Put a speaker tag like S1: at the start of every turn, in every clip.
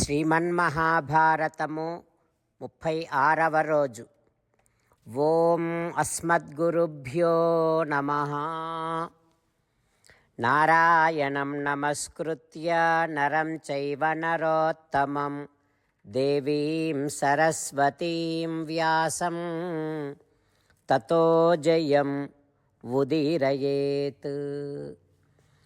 S1: శ్రీమన్మహాభారతము ముప్పై ఆరవ రోజు. ఓం అస్మద్గురుభ్యో నమ. నారాయణం నమస్కృత్య నరం చైవ నరోత్తమం. దేవీం సరస్వతీం వ్యాసం. తతో జయం ఉదీరయేత్.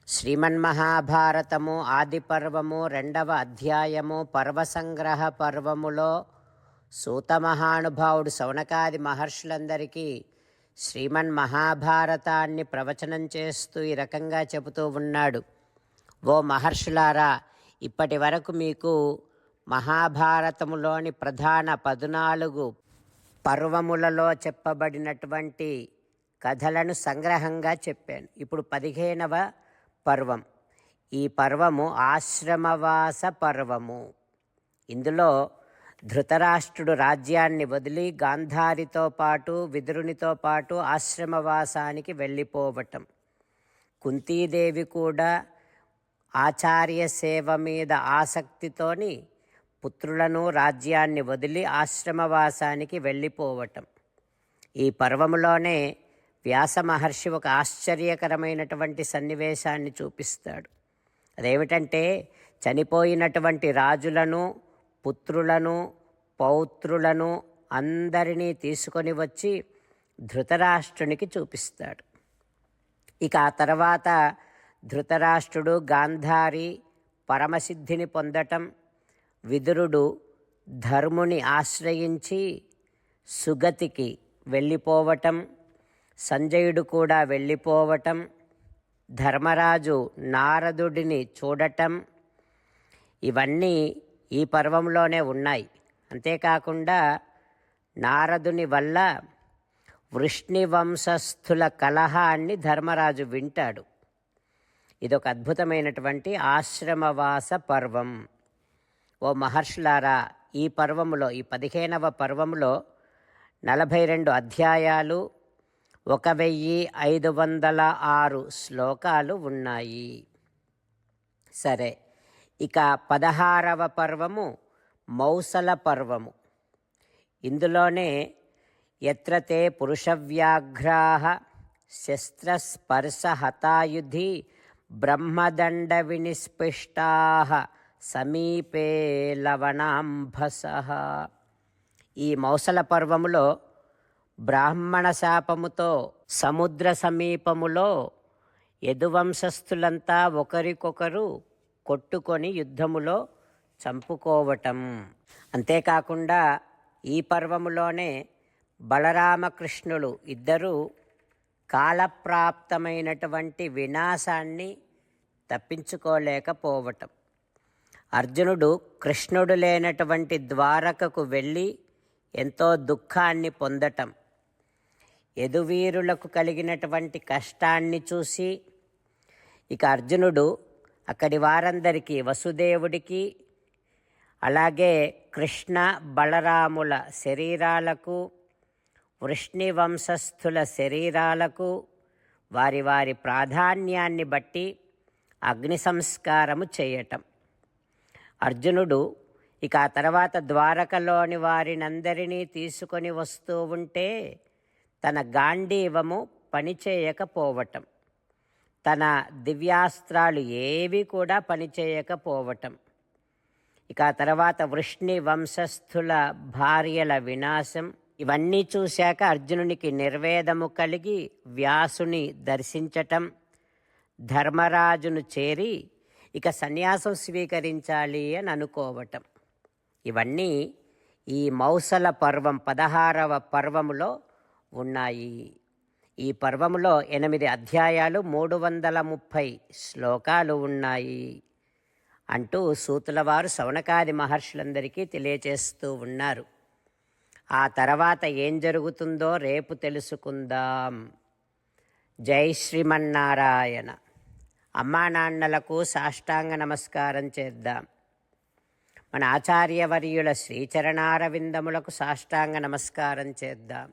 S1: శ్రీమన్మహాభారతము ఆదిపర్వము రెండవ అధ్యాయము పర్వసంగ్రహ పర్వములో సూతమహానుభావుడు శౌనకాది మహర్షులందరికీ శ్రీమన్ మహాభారతాన్ని ప్రవచనం చేస్తూ ఈ రకంగా చెబుతూ ఉన్నాడు. ఓ మహర్షులారా ఇప్పటి వరకు మీకు మహాభారతములోని ప్రధాన పద్నాలుగు పర్వములలో చెప్పబడినటువంటి కథలను సంగ్రహంగా చెప్పాను. ఇప్పుడు పదిహేనవ పర్వం. ఈ పర్వము ఆశ్రమవాస పర్వము. ఇందులో ధృతరాష్ట్రుడు రాజ్యాన్ని వదిలి గాంధారితో పాటు విదురునితో పాటు ఆశ్రమవాసానికి వెళ్ళిపోవటం. కుంతీదేవి కూడా ఆచార్య సేవ మీద ఆసక్తితోని పుత్రులను రాజ్యాన్ని వదిలి ఆశ్రమవాసానికి వెళ్ళిపోవటం. ఈ పర్వములోనే వ్యాస మహర్షి ఒక ఆశ్చర్యకరమైనటువంటి సన్నివేశాన్ని చూపిస్తాడు. అదేమిటంటే చనిపోయినటువంటి రాజులను పుత్రులను పౌత్రులను అందరినీ తీసుకొని వచ్చి ధృతరాష్ట్రునికి చూపిస్తాడు. ఇక ఆ తర్వాత ధృతరాష్ట్రుడు గాంధారి పరమసిద్ధిని పొందటం విదురుడు ధర్ముని ఆశ్రయించి సుగతికి వెళ్ళిపోవటం సంజయుడు కూడా వెళ్ళిపోవటం ధర్మరాజు నారదుడిని చూడటం ఇవన్నీ ఈ పర్వంలోనే ఉన్నాయి. అంతేకాకుండా నారదుని వల్ల వృష్ణి వంశస్థుల కలహాన్ని ధర్మరాజు వింటాడు. ఇదొక అద్భుతమైనటువంటి ఆశ్రమవాస పర్వం. ఓ మహర్షులారా ఈ పర్వములో ఈ పదిహేనవ పర్వములో నలభై రెండు అధ్యాయాలు ఒక వెయ్యి ఐదు వందల ఆరు శ్లోకాలు ఉన్నాయి. సరే ఇక పదహారవ పర్వము మౌసల పర్వము. ఇందులోనే ఎత్రతే పురుషవ్యాఘ్రాహ శస్త్రస్పర్శహతాయుధి బ్రహ్మదండ వినిస్పిష్టా సమీపే లవణాంభస. ఈ మౌసల పర్వములో బ్రాహ్మణ శాపముతో సముద్ర సమీపములో యదువంశస్థులంతా ఒకరికొకరు కొట్టుకొని యుద్ధములో చంపుకోవటం. అంతేకాకుండా ఈ పర్వములోనే బలరామకృష్ణులు ఇద్దరూ కాలప్రాప్తమైనటువంటి వినాశాన్ని తప్పించుకోలేకపోవటం. అర్జునుడు కృష్ణుడు లేనటువంటి ద్వారకకు వెళ్ళి ఎంతో దుఃఖాన్ని పొందటం. యదువీరులకు కలిగినటువంటి కష్టాన్ని చూసి ఇక అర్జునుడు అక్కడి వారందరికీ వసుదేవుడికి అలాగే కృష్ణ బలరాముల శరీరాలకు వృష్ణి వంశస్థుల శరీరాలకు వారి వారి ప్రాధాన్యాన్ని బట్టి అగ్ని సంస్కారము చేయటం. అర్జునుడు ఇక ఆ తర్వాత ద్వారకలోని వారినందరినీ తీసుకొని వస్తూ ఉంటే తన గాంధీవము పనిచేయకపోవటం. తన దివ్యాస్త్రాలు ఏవి కూడా పనిచేయకపోవటం. ఇక తర్వాత వృష్ణి వంశస్థుల భార్యల వినాశం ఇవన్నీ చూశాక అర్జునునికి నిర్వేదము కలిగి వ్యాసుని దర్శించటం ధర్మరాజును చేరి ఇక సన్యాసం స్వీకరించాలి అని అనుకోవటం. ఇవన్నీ ఈ మౌసల పర్వం పదహారవ పర్వములో ఉన్నాయి. ఈ పర్వములో ఎనిమిది అధ్యాయాలు మూడు వందల ముప్పై శ్లోకాలు ఉన్నాయి. అంటూ సూతులవారు శవనకాది మహర్షులందరికీ తెలియచేస్తూ ఉన్నారు. ఆ తర్వాత ఏం జరుగుతుందో రేపు తెలుసుకుందాం. జై శ్రీమన్నారాయణ. అమ్మా నాన్నలకు సాష్టాంగ నమస్కారం చేద్దాం. మన ఆచార్యవర్యుల శ్రీచరణారవిందములకు సాష్టాంగ నమస్కారం చేద్దాం.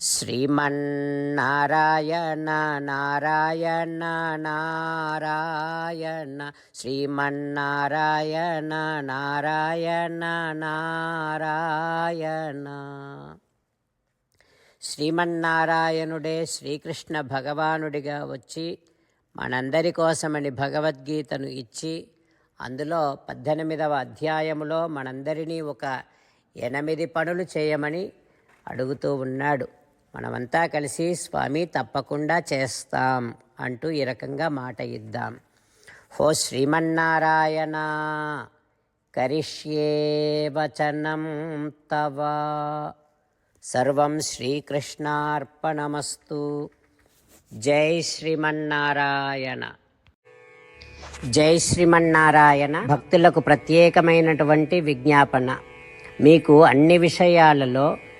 S1: శ్రీమన్నారాయణ నారాయణ నారాయణ శ్రీమన్నారాయణ నారాయణ నారాయణ. శ్రీమన్నారాయణుడే శ్రీకృష్ణ భగవానుడిగా వచ్చి మనందరి కోసమని భగవద్గీతను ఇచ్చి అందులో పద్దెనిమిదవ అధ్యాయములో మనందరినీ ఒక ఎనిమిది పనులు చేయమని అడుగుతూ ఉన్నాడు. మనమంతా కలిసి స్వామి తప్పకుండా చేస్తాం అంటూ ఈ రకంగా మాట ఇద్దాం. హో శ్రీమన్నారాయణ కరిష్యే వచనం తవ. సర్వం శ్రీకృష్ణార్పణమస్తు. జై శ్రీమన్నారాయణ. జై శ్రీమన్నారాయణ భక్తులకు ప్రత్యేకమైనటువంటి విజ్ఞాపన. మీకు అన్ని విషయాలలో